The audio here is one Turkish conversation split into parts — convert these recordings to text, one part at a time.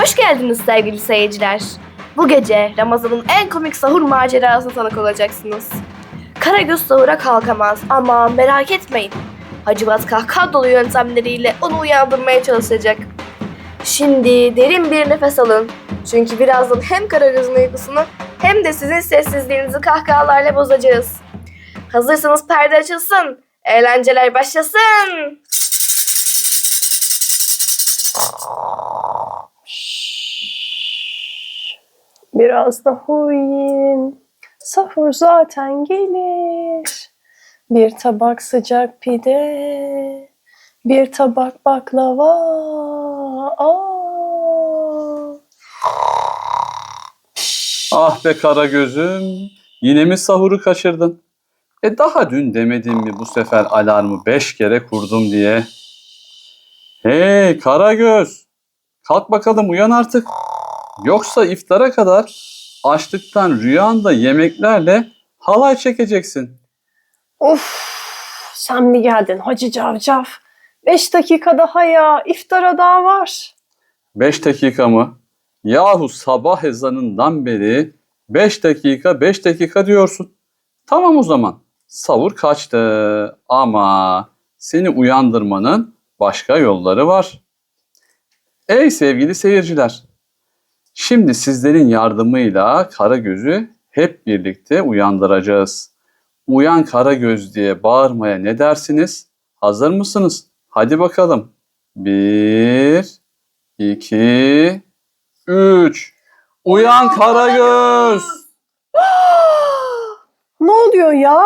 Hoş geldiniz sevgili seyirciler. Bu gece Ramazan'ın en komik sahur macerasına tanık olacaksınız. Karagöz sahura kalkamaz ama merak etmeyin. Hacivat kahkaha dolu yöntemleriyle onu uyandırmaya çalışacak. Şimdi derin bir nefes alın. Çünkü birazdan hem Karagöz'ün uykusunu hem de sizin sessizliğinizi kahkahalarla bozacağız. Hazırsanız perde açılsın. Eğlenceler başlasın. Biraz da uyuyun. Sahur zaten gelir. Bir tabak sıcak pide. Bir tabak baklava. Aa. Ah be kara gözüm. Yine mi sahuru kaçırdın? E daha dün demedin mi bu sefer alarmı beş kere kurdum diye? Hey kara göz. Kalk bakalım uyan artık. Yoksa iftara kadar açlıktan rüyanda yemeklerle halay çekeceksin. Of, sen mi geldin Hacı Cavcav? Beş dakika daha ya, iftara daha var. Beş dakika mı? Yahu sabah ezanından beri beş dakika beş dakika diyorsun. Tamam o zaman. Savur kaçtı ama seni uyandırmanın başka yolları var. Ey sevgili seyirciler. Şimdi sizlerin yardımıyla Karagöz'ü hep birlikte uyandıracağız. Uyan Karagöz diye bağırmaya ne dersiniz? Hazır mısınız? Hadi bakalım. Bir, 2 3 Uyan Karagöz. Ne oluyor ya?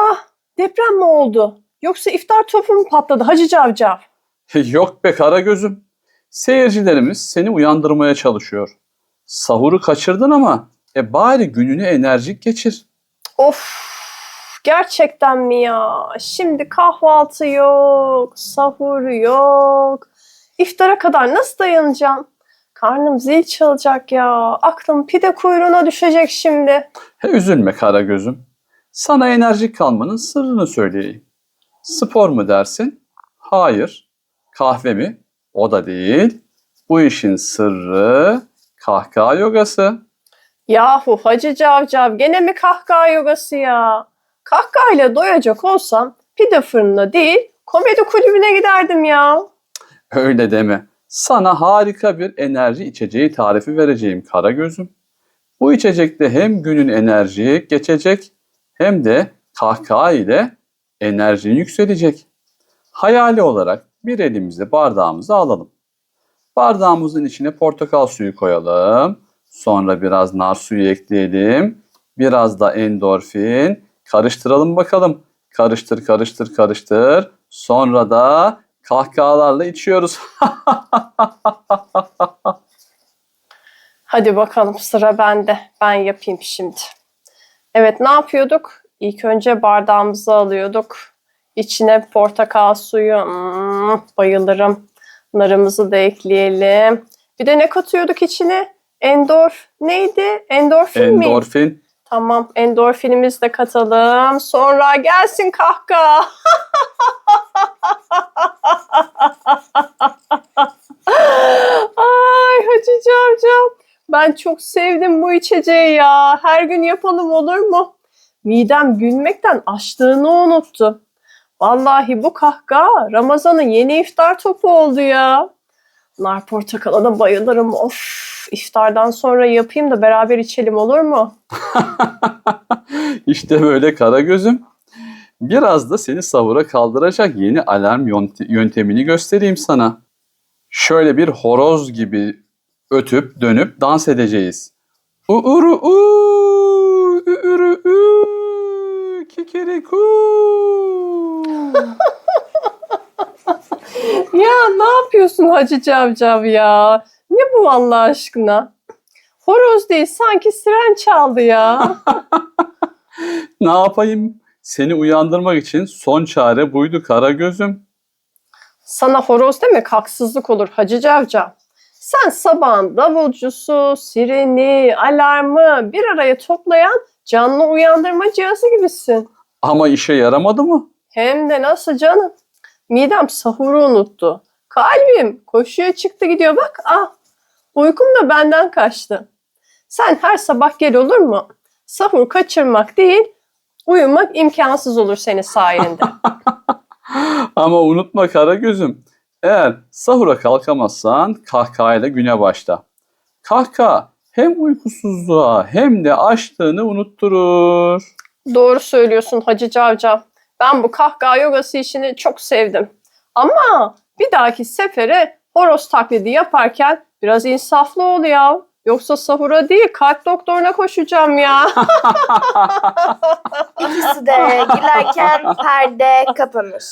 Deprem mi oldu? Yoksa iftar topu mu patladı Hacı Cavcav? Yok be Karagöz'üm. Seyircilerimiz seni uyandırmaya çalışıyor. Sahuru kaçırdın ama e bari gününü enerjik geçir. Of, gerçekten mi ya? Şimdi kahvaltı yok, sahur yok. İftara kadar nasıl dayanacağım? Karnım zil çalacak ya. Aklım pide kuyruğuna düşecek şimdi. He üzülme Karagöz'üm. Sana enerjik kalmanın sırrını söyleyeyim. Spor mu dersin? Hayır. Kahve mi? O da değil. Bu işin sırrı kahkaha yogası. Yahu Hacı Cavcav gene mi kahkaha yogası ya? Kahkahayla doyacak olsam pide fırınına değil komedi kulübüne giderdim ya. Öyle deme. Sana harika bir enerji içeceği tarifi vereceğim Karagöz'üm. Bu içecekte hem günün enerjiye geçecek hem de kahkaha ile enerjin yükselecek. Hayali olarak bir elimizde bardağımızı alalım. Bardağımızın içine portakal suyu koyalım. Sonra biraz nar suyu ekleyelim. Biraz da endorfin. Karıştıralım bakalım. Karıştır, karıştır, karıştır. Sonra da kahkahalarla içiyoruz. Hadi bakalım sıra bende. Ben yapayım şimdi. Evet ne yapıyorduk? İlk önce bardağımızı alıyorduk. İçine portakal suyu. Hmm, bayılırım. Narımızı da ekleyelim. Bir de ne katıyorduk içine? Endorf neydi? Endorfin mi? Endorfin. Tamam endorfinimizi de katalım. Sonra gelsin kahkaha. Ay Hacı Cavcav. Ben çok sevdim bu içeceği ya. Her gün yapalım olur mu? Midem gülmekten açlığını unuttu. Vallahi bu kahkaha Ramazan'ın yeni iftar topu oldu ya. Nar portakala da bayılırım. Of iftardan sonra yapayım da beraber içelim olur mu? işte böyle Karagöz'üm. Biraz da seni savura kaldıracak yeni alarm yönte- yöntemini göstereyim sana. Şöyle bir horoz gibi ötüp dönüp dans edeceğiz. Uuru u, uuru u, kikiriku. Ya ne yapıyorsun Hacı Cavcav ya? Ne bu Allah aşkına? Horoz değil sanki siren çaldı ya. ne yapayım? Seni uyandırmak için son çare buydu Karagöz'üm. Sana horoz demek haksızlık olur Hacı Cavcav. Sen sabahın davulcusu, sireni, alarmı bir araya toplayan canlı uyandırma cihazı gibisin. Ama işe yaramadı mı? Hem de nasıl canım? Midem sahuru unuttu. Kalbim koşuya çıktı gidiyor bak. Ah Uykum da benden kaçtı. Sen her sabah gel olur mu? Sahur kaçırmak değil, uyumak imkansız olur senin sayende. Ama unutma Karagöz'üm. Eğer sahura kalkamazsan kahkahayla güne başla. Kahkaha hem uykusuzluğa hem de açlığını unutturur. Doğru söylüyorsun Hacı Cavcav. Ben bu kahkaha yogası işini çok sevdim. Ama bir dahaki sefere horoz taklidi yaparken biraz insaflı ol ya. Yoksa sahura değil kalp doktoruna koşacağım ya. İkisi de gülerken perde kapanır.